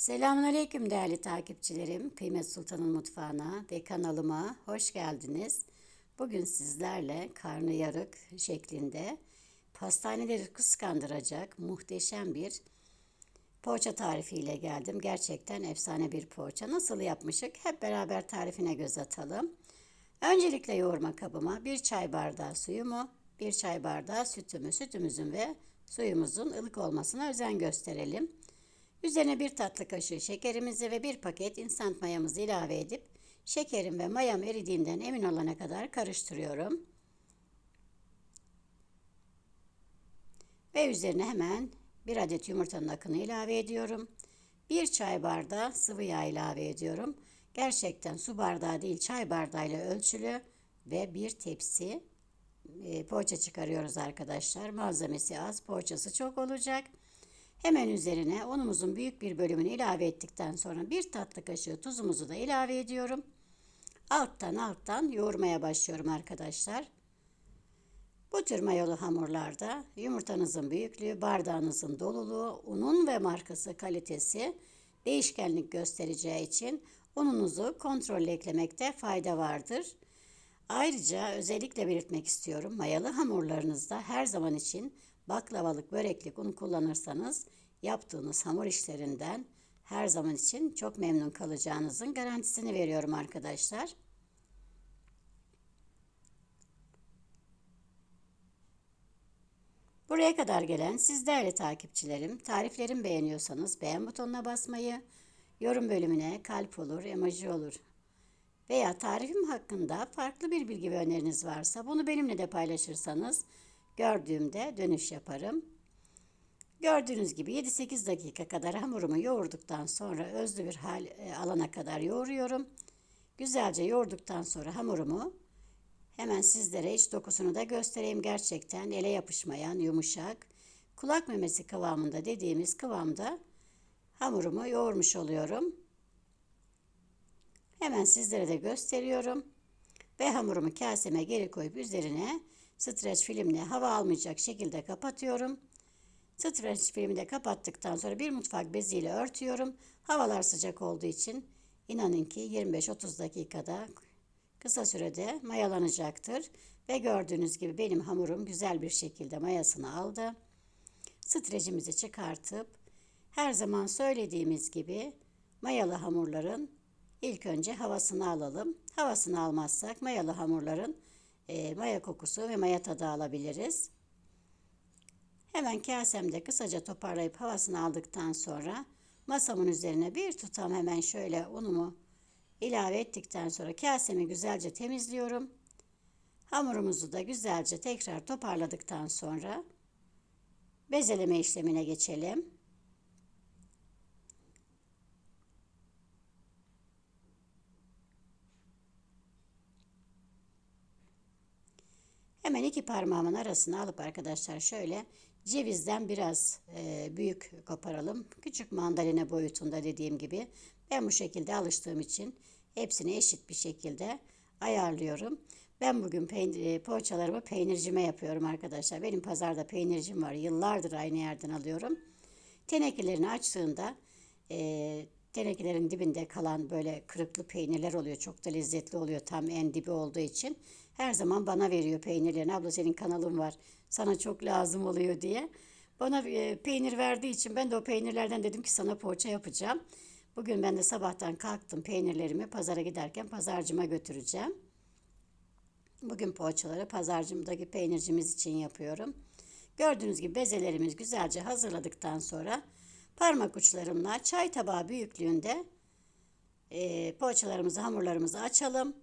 Selamünaleyküm değerli takipçilerim. Kıymet Sultan'ın mutfağına ve kanalıma hoş geldiniz. Bugün sizlerle karnı yarık şeklinde pastaneleri kıskandıracak muhteşem bir poğaça tarifiyle geldim. Gerçekten efsane bir poğaça. Nasıl yapmışık? Hep beraber tarifine göz atalım. Öncelikle yoğurma kabıma bir çay bardağı suyumu, bir çay bardağı sütümü, sütümüzün ve suyumuzun ılık olmasına özen gösterelim. Üzerine bir tatlı kaşığı şekerimizi ve bir paket instant mayamızı ilave edip şekerim ve mayam eridiğinden emin olana kadar karıştırıyorum. Ve üzerine hemen bir adet yumurtanın akını ilave ediyorum. Bir çay bardağı sıvı yağ ilave ediyorum. Gerçekten su bardağı değil çay bardağıyla ölçülü ve bir tepsi e, poğaça çıkarıyoruz arkadaşlar. Malzemesi az, poğaçası çok olacak. Hemen üzerine unumuzun büyük bir bölümünü ilave ettikten sonra bir tatlı kaşığı tuzumuzu da ilave ediyorum. Alttan alttan yoğurmaya başlıyorum arkadaşlar. Bu tür mayolu hamurlarda yumurtanızın büyüklüğü, bardağınızın doluluğu, unun ve markası kalitesi değişkenlik göstereceği için ununuzu kontrolle eklemekte fayda vardır. Ayrıca özellikle belirtmek istiyorum mayalı hamurlarınızda her zaman için baklavalık, böreklik un kullanırsanız yaptığınız hamur işlerinden her zaman için çok memnun kalacağınızın garantisini veriyorum arkadaşlar. Buraya kadar gelen siz değerli takipçilerim, tariflerimi beğeniyorsanız beğen butonuna basmayı, yorum bölümüne kalp olur, emoji olur veya tarifim hakkında farklı bir bilgi ve öneriniz varsa bunu benimle de paylaşırsanız gördüğümde dönüş yaparım. Gördüğünüz gibi 7-8 dakika kadar hamurumu yoğurduktan sonra özlü bir hal e, alana kadar yoğuruyorum. Güzelce yoğurduktan sonra hamurumu hemen sizlere iç dokusunu da göstereyim. Gerçekten ele yapışmayan yumuşak kulak memesi kıvamında dediğimiz kıvamda hamurumu yoğurmuş oluyorum. Hemen sizlere de gösteriyorum. Ve hamurumu kaseme geri koyup üzerine streç filmle hava almayacak şekilde kapatıyorum. Streç filmi de kapattıktan sonra bir mutfak beziyle örtüyorum. Havalar sıcak olduğu için inanın ki 25-30 dakikada kısa sürede mayalanacaktır. Ve gördüğünüz gibi benim hamurum güzel bir şekilde mayasını aldı. Streçimizi çıkartıp her zaman söylediğimiz gibi mayalı hamurların ilk önce havasını alalım. Havasını almazsak mayalı hamurların e, maya kokusu ve maya tadı alabiliriz. Hemen kasemde kısaca toparlayıp havasını aldıktan sonra masamın üzerine bir tutam hemen şöyle unumu ilave ettikten sonra kasemi güzelce temizliyorum. Hamurumuzu da güzelce tekrar toparladıktan sonra bezeleme işlemine geçelim. Hemen iki parmağımın arasına alıp arkadaşlar şöyle cevizden biraz e, büyük koparalım. Küçük mandalina boyutunda dediğim gibi. Ben bu şekilde alıştığım için hepsini eşit bir şekilde ayarlıyorum. Ben bugün peynir, e, poğaçalarımı peynircime yapıyorum arkadaşlar. Benim pazarda peynircim var. Yıllardır aynı yerden alıyorum. Tenekelerini açtığında e, tenekelerin dibinde kalan böyle kırıklı peynirler oluyor. Çok da lezzetli oluyor tam en dibi olduğu için. Her zaman bana veriyor peynirlerini. Abla senin kanalın var. Sana çok lazım oluyor diye. Bana e, peynir verdiği için ben de o peynirlerden dedim ki sana poğaça yapacağım. Bugün ben de sabahtan kalktım peynirlerimi pazara giderken pazarcıma götüreceğim. Bugün poğaçaları pazarcımdaki peynircimiz için yapıyorum. Gördüğünüz gibi bezelerimiz güzelce hazırladıktan sonra parmak uçlarımla çay tabağı büyüklüğünde e, poğaçalarımızı, hamurlarımızı açalım.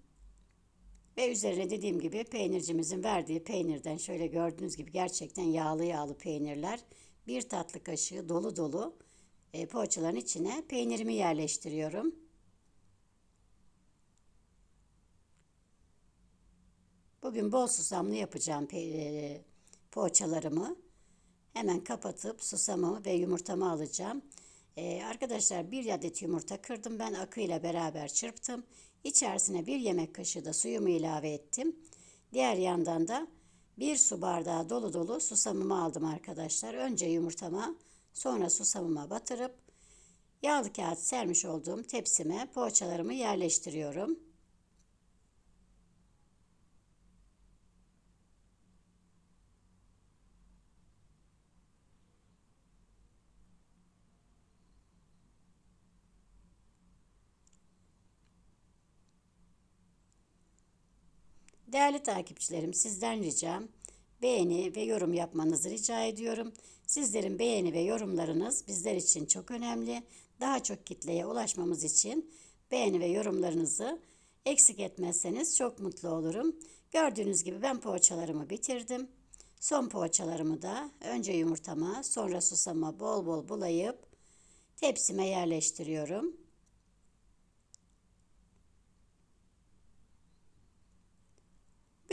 Ve üzerine dediğim gibi peynircimizin verdiği peynirden şöyle gördüğünüz gibi gerçekten yağlı yağlı peynirler. Bir tatlı kaşığı dolu dolu e, poğaçaların içine peynirimi yerleştiriyorum. Bugün bol susamlı yapacağım e, poğaçalarımı. Hemen kapatıp susamı ve yumurtamı alacağım. Ee, arkadaşlar bir adet yumurta kırdım ben akıyla beraber çırptım. İçerisine bir yemek kaşığı da suyumu ilave ettim. Diğer yandan da bir su bardağı dolu dolu susamımı aldım arkadaşlar. Önce yumurtama sonra susamıma batırıp Yağlı kağıt sermiş olduğum tepsime poğaçalarımı yerleştiriyorum. Değerli takipçilerim sizden ricam beğeni ve yorum yapmanızı rica ediyorum. Sizlerin beğeni ve yorumlarınız bizler için çok önemli. Daha çok kitleye ulaşmamız için beğeni ve yorumlarınızı eksik etmezseniz çok mutlu olurum. Gördüğünüz gibi ben poğaçalarımı bitirdim. Son poğaçalarımı da önce yumurtama sonra susama bol bol bulayıp tepsime yerleştiriyorum.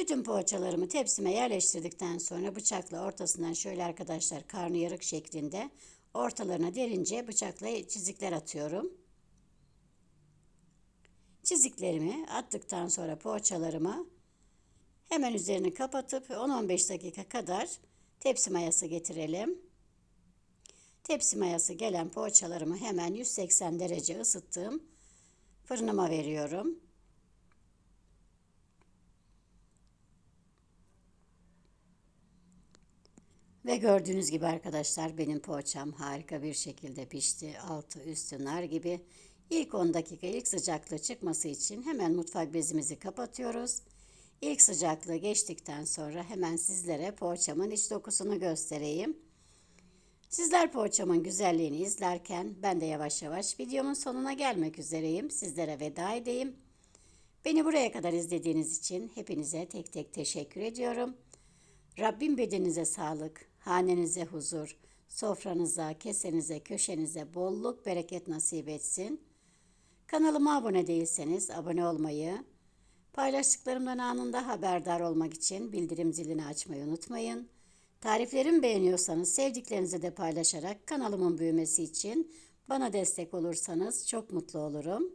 Bütün poğaçalarımı tepsime yerleştirdikten sonra bıçakla ortasından şöyle arkadaşlar karnıyarık şeklinde ortalarına derince bıçakla çizikler atıyorum. Çiziklerimi attıktan sonra poğaçalarımı hemen üzerini kapatıp 10-15 dakika kadar tepsi mayası getirelim. Tepsi mayası gelen poğaçalarımı hemen 180 derece ısıttığım fırınıma veriyorum. Ve gördüğünüz gibi arkadaşlar benim poğaçam harika bir şekilde pişti. Altı üstü nar gibi. İlk 10 dakika ilk sıcaklığı çıkması için hemen mutfak bezimizi kapatıyoruz. İlk sıcaklığı geçtikten sonra hemen sizlere poğaçamın iç dokusunu göstereyim. Sizler poğaçamın güzelliğini izlerken ben de yavaş yavaş videomun sonuna gelmek üzereyim. Sizlere veda edeyim. Beni buraya kadar izlediğiniz için hepinize tek tek teşekkür ediyorum. Rabbim bedenize sağlık, hanenize huzur, sofranıza, kesenize, köşenize bolluk, bereket nasip etsin. Kanalıma abone değilseniz abone olmayı, paylaştıklarımdan anında haberdar olmak için bildirim zilini açmayı unutmayın. Tariflerimi beğeniyorsanız sevdiklerinize de paylaşarak kanalımın büyümesi için bana destek olursanız çok mutlu olurum.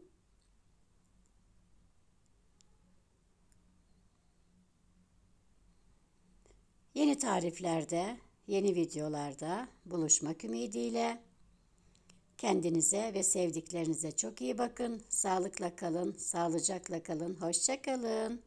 Yeni tariflerde, yeni videolarda buluşmak ümidiyle kendinize ve sevdiklerinize çok iyi bakın. Sağlıkla kalın, sağlıcakla kalın, hoşça kalın.